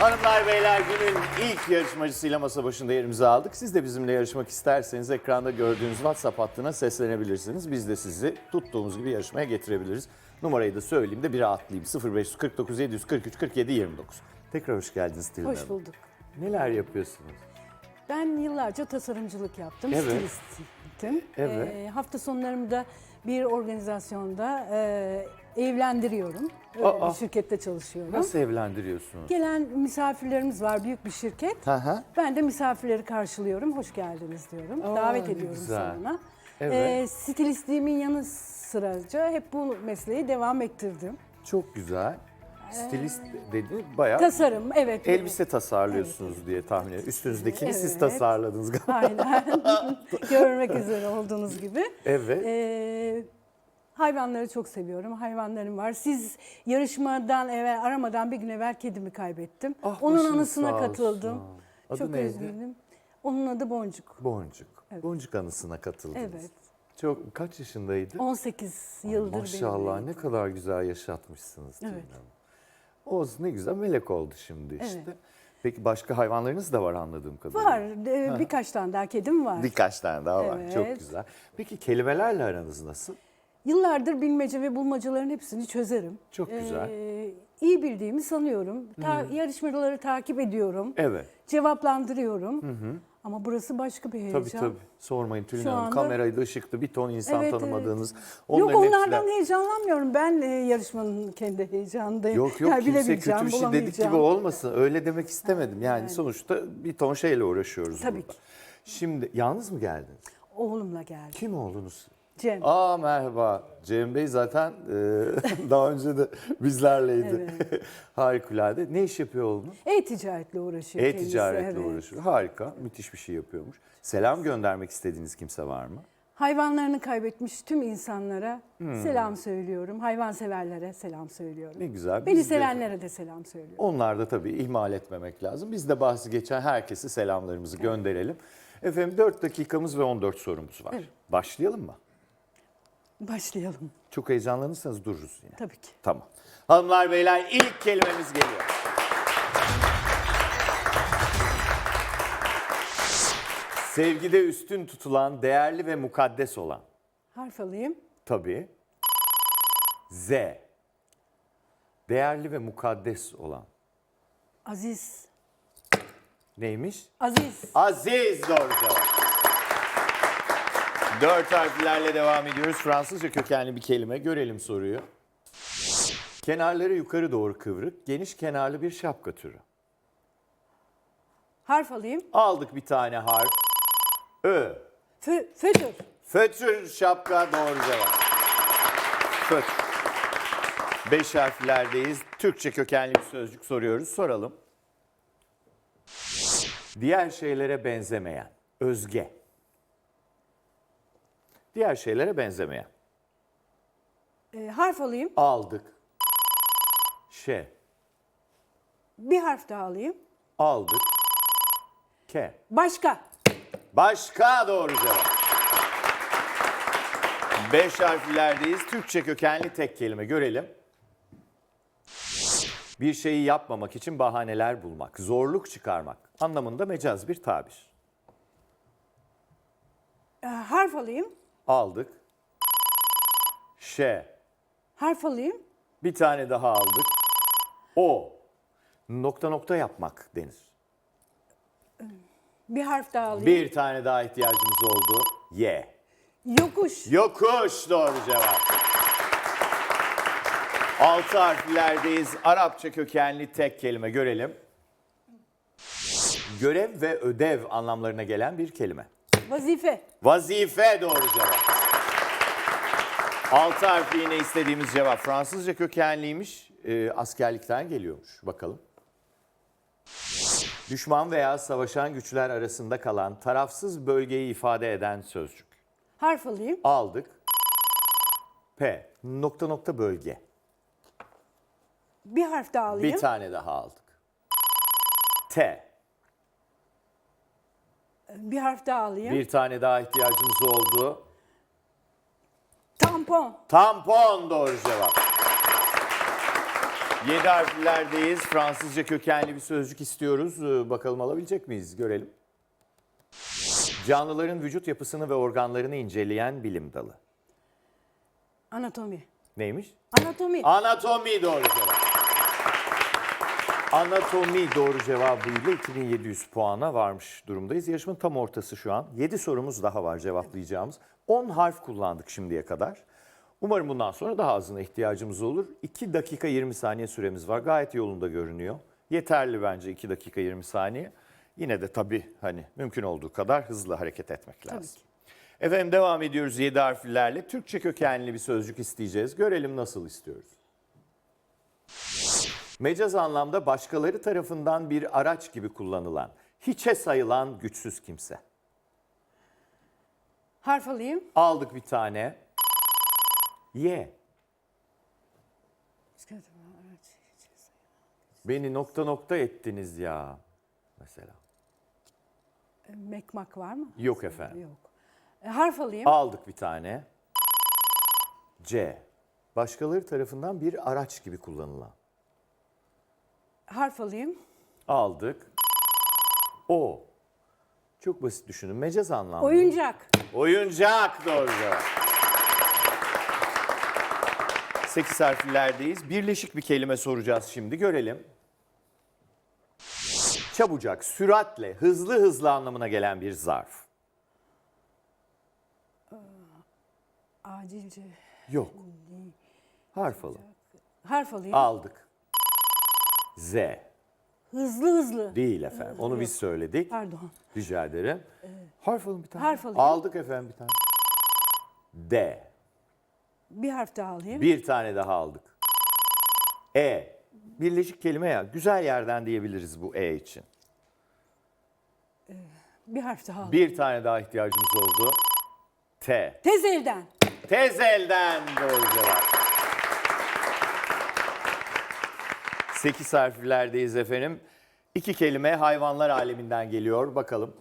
Hanımlar beyler günün ilk yarışmacısıyla masa başında yerimizi aldık. Siz de bizimle yarışmak isterseniz ekranda gördüğünüz WhatsApp hattına seslenebilirsiniz. Biz de sizi tuttuğumuz gibi yarışmaya getirebiliriz. Numarayı da söyleyeyim de biri atlayayım. 0549 743 47 29. Tekrar hoş geldiniz Tilin Hoş Hanım. bulduk. Neler yapıyorsunuz? Ben yıllarca tasarımcılık yaptım. Evet. Stilistim. Evet. Ee, hafta sonlarımı da bir organizasyonda e, evlendiriyorum. Öyle Aa. bir şirkette çalışıyorum. Nasıl evlendiriyorsunuz? Gelen misafirlerimiz var, büyük bir şirket. Hı hı. Ben de misafirleri karşılıyorum, hoş geldiniz diyorum. Aa, Davet ne ediyorum güzel. salona. Evet. Ee, stilistliğimin yanı sıraca hep bu mesleği devam ettirdim. Çok güzel. Stilist dedi bayağı Tasarım, evet. elbise tasarlıyorsunuz diye tahmin ediyorum. Üstünüzdekini siz Evet. tasarladınız galiba. Aynen. Görmek üzere olduğunuz gibi. Evet. Ee, hayvanları çok seviyorum. Hayvanlarım var. Siz yarışmadan evvel aramadan bir gün evvel kedimi kaybettim. Ah, Onun başınız anısına katıldım. Adı çok neydi? üzgünüm. Onun adı Boncuk. Boncuk. Boncuk anısına katıldınız. Evet. Çok kaç yaşındaydı? 18 yıldır Maşallah benimle. ne kadar güzel yaşatmışsınız. Tülin Evet. Hanım. Olsun ne güzel melek oldu şimdi işte. Evet. Peki başka hayvanlarınız da var anladığım kadarıyla. Var. Birkaç tane daha kedim var. Birkaç tane daha var. Evet. Çok güzel. Peki kelimelerle aranız nasıl? Yıllardır bilmece ve bulmacaların hepsini çözerim. Çok güzel. Ee, iyi bildiğimi sanıyorum. Ta- Yarışmaları takip ediyorum. Evet. Cevaplandırıyorum. Ama burası başka bir heyecan. Tabii tabii. Sormayın Tülin Şu Hanım. anda- Kameraydı, ışıktı, bir ton insan Evet, tanımadığınız. Yok onların onlardan hepsiyle- heyecanlanmıyorum. Ben e, yarışmanın kendi heyecanındayım. Yok yok Yani kimse kötü bir şey dedik gibi bulamayacağım. olmasın. Öyle demek istemedim. Yani sonuçta bir ton şeyle uğraşıyoruz Tabii burada. ki. Şimdi yalnız mı geldiniz? Oğlumla geldi. Kim oldunuz? Cem. Aa merhaba. Cem Bey zaten e, daha önce de bizlerleydi. Harikulade. Ne iş yapıyor oğlunuz? E-ticaretle uğraşıyor kendisi. E-ticaretle evet. uğraşıyor. Harika. Müthiş bir şey yapıyormuş. Selam göndermek istediğiniz kimse var mı? Hayvanlarını kaybetmiş tüm insanlara selam söylüyorum. Hayvanseverlere selam söylüyorum. Hmm. Ne güzel. Beni Biz de- sevenlere de selam söylüyorum. Onlar da tabii ihmal etmemek lazım. Biz de bahsi geçen herkese selamlarımızı gönderelim. Efendim 4 dakikamız ve 14 sorumuz var. Evet. Başlayalım mı? Başlayalım. Çok heyecanlanırsanız dururuz yine. Tabii ki. Tamam. Hanımlar beyler ilk kelimemiz geliyor. Sevgide üstün tutulan, değerli ve mukaddes olan. Harf alayım. Tabii. Z. Değerli ve mukaddes olan. Aziz. Neymiş? Aziz. Aziz doğru cevap. Dört harflerle devam ediyoruz. Fransızca kökenli bir kelime. Görelim soruyu. Kenarları yukarı doğru kıvrık, geniş kenarlı bir şapka türü. Harf alayım. Aldık bir tane harf. Ö. Fö fötür. Fötür şapka doğru cevap. Fötür. Beş harflerdeyiz. Türkçe kökenli bir sözcük soruyoruz. Soralım. Diğer şeylere benzemeyen, özge. Diğer şeylere benzemeyen. Ee, harf alayım. Aldık. Şe. Bir harf daha alayım. Aldık. Ke. Başka. Başka doğru cevap. Beş harflerdeyiz. Türkçe kökenli tek kelime görelim. Bir şeyi yapmamak için bahaneler bulmak, zorluk çıkarmak anlamında mecaz bir tabir. Ee, harf alayım. Aldık. Şe. Harf alayım. Bir tane daha aldık. O. Nokta nokta yapmak denir. Bir harf daha alayım. Bir tane daha ihtiyacımız oldu. Ye. Yokuş. Yokuş doğru cevap. Altı harflerdeyiz. Arapça kökenli tek kelime görelim. Görev ve ödev anlamlarına gelen bir kelime. Vazife. Vazife doğru cevap. Altı harfli yine istediğimiz cevap. Fransızca kökenliymiş. e, askerlikten geliyormuş. Bakalım. Düşman veya savaşan güçler arasında kalan tarafsız bölgeyi ifade eden sözcük. Harf alayım. Aldık. P. Nokta nokta bölge. Bir harf daha alayım. Bir tane daha aldık. T. Bir harf daha alayım. Bir tane daha ihtiyacımız oldu. Tampon. Tampon doğru cevap. Yedi harflerdeyiz. Fransızca kökenli bir sözcük istiyoruz. Ee, Bakalım alabilecek miyiz? Görelim. Canlıların vücut yapısını ve organlarını inceleyen bilim dalı. Anatomi. Neymiş? Anatomi. Anatomi doğru cevap. Anatomi doğru cevabıyla 2700 puana varmış durumdayız. Yarışmanın tam ortası şu an. 7 sorumuz daha var cevaplayacağımız. 10 harf kullandık şimdiye kadar. Umarım bundan sonra daha azına ihtiyacımız olur. 2 dakika 20 saniye süremiz var. Gayet yolunda görünüyor. Yeterli bence 2 dakika 20 saniye. Yine de tabii hani mümkün olduğu kadar hızlı hareket etmek lazım. ki. Efendim devam ediyoruz 7 harflerle. Türkçe kökenli bir sözcük isteyeceğiz. Görelim nasıl istiyoruz. Mecaz anlamda başkaları tarafından bir araç gibi kullanılan, hiçe sayılan güçsüz kimse. Harf alayım. Aldık bir tane. Ye. Beni nokta nokta ettiniz ya. Mesela. Mekmak var mı? Yok efendim. Yok. E, harf alayım. Aldık bir tane. C. Başkaları tarafından bir araç gibi kullanılan. Harf alayım. Aldık. O. Çok basit düşünün. Mecaz anlamda. Oyuncak. Oyuncak doğru cevap. 8 harflerdeyiz. Birleşik bir kelime soracağız şimdi. Görelim. Çabucak, süratle, hızlı hızlı anlamına gelen bir zarf. Acilce. Yok. Harf alın. Harf alayım. Aldık. Z. Hızlı hızlı. Değil efendim. Onu biz söyledik. Pardon. Rica ederim. Harf alın bir tane. Harf alayım. Aldık efendim bir tane. D. Bir harf daha alayım. Bir tane daha aldık. E. Birleşik kelime ya. Güzel yerden diyebiliriz bu E için. Bir harf daha alayım. Bir tane daha ihtiyacımız oldu. T. Tez elden. Tez elden doğru cevap. 8 harflerdeyiz efendim. İki kelime hayvanlar aleminden geliyor. Bakalım.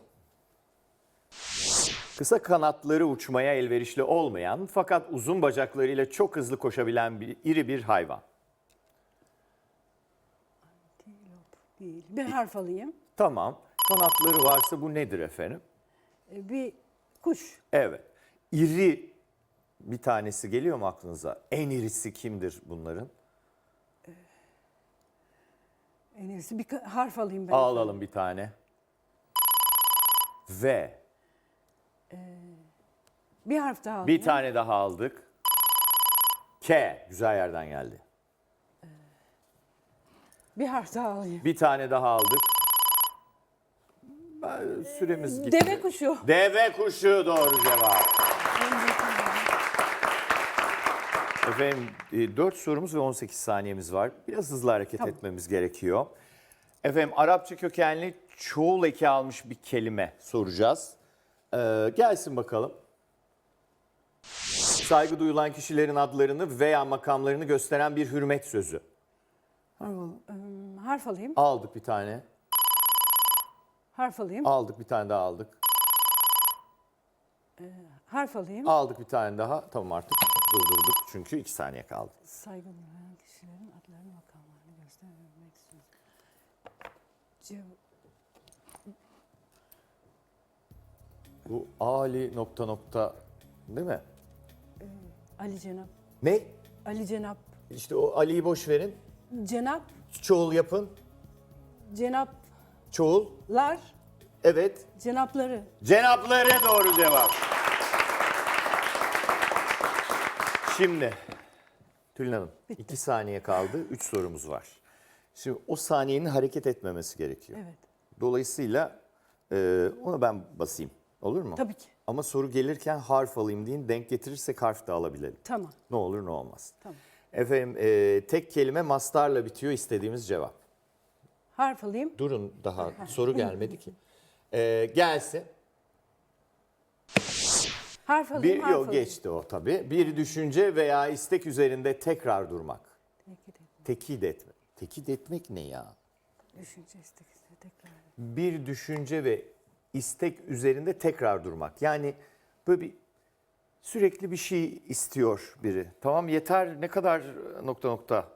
Kısa kanatları uçmaya elverişli olmayan fakat uzun bacaklarıyla çok hızlı koşabilen bir, iri bir hayvan. Değil. Bir harf alayım. Tamam. Kanatları varsa bu nedir efendim? E, Bir kuş. Evet. İri bir tanesi geliyor mu aklınıza? En irisi kimdir bunların? En iyisi bir harf alayım ben. Alalım bir tane. V. Bir harf daha alayım. Bir tane daha aldık. K. Güzel yerden geldi. Bir harf daha alayım. Bir tane daha aldık. Ben- Süremiz gitti. Deve kuşu. Deve kuşu doğru cevap. Efendim 4 sorumuz ve 18 saniyemiz var. Biraz hızlı hareket Tamam. etmemiz gerekiyor. Efendim Arapça kökenli çoğul eki almış bir kelime soracağız. Ee, gelsin bakalım. Saygı duyulan kişilerin adlarını veya makamlarını gösteren bir hürmet sözü. Harf alayım. Aldık bir tane. Harf alayım. Aldık bir tane daha aldık. Harf alayım. Aldık bir tane daha. Tamam artık durdurduk çünkü 2 saniye kaldı. Saygı duyulan kişilerin adlarını makamlarını göstermek istiyorum. Cev- Bu Ali nokta nokta değil mi? Ali Cenap. Ne? Ali Cenap. İşte o Ali'yi boş verin. Cenap. Çoğul yapın. Cenaplar. Çoğul. Evet. Cenapları. Cenapları doğru cevap. Şimdi Tülin Hanım 2 saniye kaldı. 3 sorumuz var. Şimdi o saniyenin hareket etmemesi gerekiyor. Evet. Dolayısıyla e, ona ben basayım. Olur mu? Tabii ki. Ama soru gelirken harf alayım deyin. Denk getirirsek harf da alabilelim. Tamam. Ne olur ne olmaz. Tamam. Efendim e, tek kelime mastarla bitiyor istediğimiz cevap. Harf alayım. Durun daha soru gelmedi ki. E, gelsin. Harf alayım. Bir harf yok alayım. geçti o tabii. Bir düşünce veya istek üzerinde tekrar durmak. Peki de. Tekit etmek. Tekit etmek ne ya? Düşünce istek istek tekrar. Bir düşünce ve istek üzerinde tekrar durmak. Yani böyle bir sürekli bir şey istiyor biri. Tamam yeter ne kadar nokta nokta.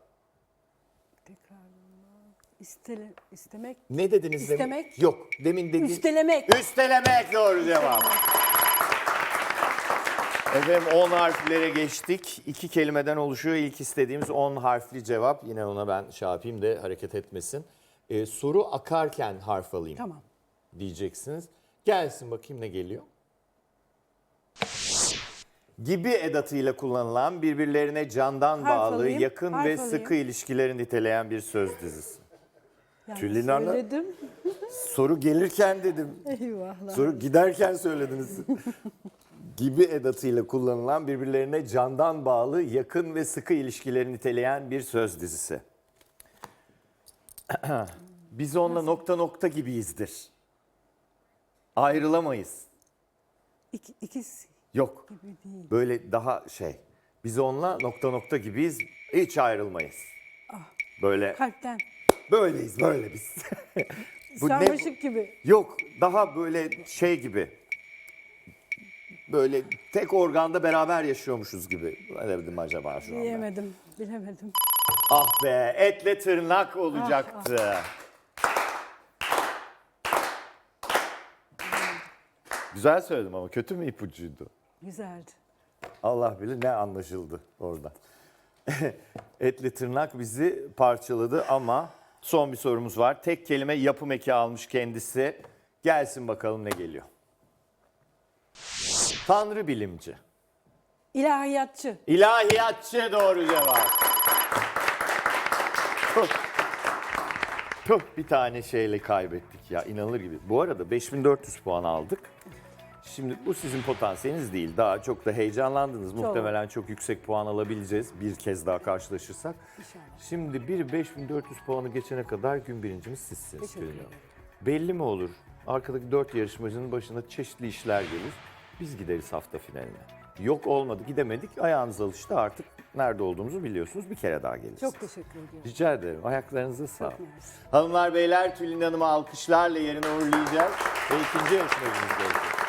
İstele, istemek. Ne dediniz demin? İstemek. Yok. Demin dediğin... Üstelemek. Üstelemek doğru cevap. Efendim 10 harflere geçtik. İki kelimeden oluşuyor. İlk istediğimiz 10 harfli cevap. Yine ona ben şey yapayım da hareket etmesin. Ee, soru akarken harf alayım Tamam. diyeceksiniz. Gelsin bakayım ne geliyor. Gibi edatıyla kullanılan birbirlerine candan Harf bağlı, alayım, yakın harf ve alayım. sıkı ilişkileri niteleyen bir söz dizisi. Yani Tülin Hanım. söyledim. Soru gelirken dedim. Eyvahlar. Soru giderken söylediniz. Gibi edatıyla kullanılan birbirlerine candan bağlı, yakın ve sıkı ilişkileri niteleyen bir söz dizisi. Biz onunla nokta nokta gibiyizdir. Ayrılamayız. İki, ikisi Yok. gibi değil. Böyle daha şey. Biz onunla nokta nokta gibiyiz. Hiç ayrılmayız. Böyle Kalpten. böyleyiz böyle biz. Bu ne- Sarmaşık gibi. Yok daha böyle şey gibi. Böyle tek organda beraber yaşıyormuşuz gibi. Ne dedim acaba şu anda? Diyemedim. Bilemedim. Ah be etle tırnak olacaktı. Güzel söyledim ama kötü mü ipucuydu? Güzeldi. Allah bilir ne anlaşıldı orada. Etli tırnak bizi parçaladı ama son bir sorumuz var. Tek kelime yapım eki almış kendisi. Gelsin bakalım ne geliyor. Tanrı bilimci. İlahiyatçı. İlahiyatçı doğru cevap. Puh. Puh, bir tane şeyle kaybettik ya inanılır gibi. Bu arada 5400 puan aldık. Şimdi bu sizin potansiyeliniz değil. Daha çok da heyecanlandınız. Muhtemelen çok yüksek puan alabileceğiz bir kez daha karşılaşırsak. İnşallah. Şimdi bir 5400 puanı geçene kadar gün birincimiz sizsiniz. Teşekkür ederim. Belli mi olur? Arkadaki dört yarışmacının başına çeşitli işler gelir. Biz gideriz hafta finaline. Yok olmadı gidemedik. Ayağınız alıştı artık. Nerede olduğumuzu biliyorsunuz. Bir kere daha geliriz. Çok teşekkür ediyorum. Rica ederim. Ayaklarınıza sağlık. Hanımlar beyler Tülin Hanım'ı alkışlarla yerine uğurlayacağız. Ve ikinci yarışmacımız gelecek.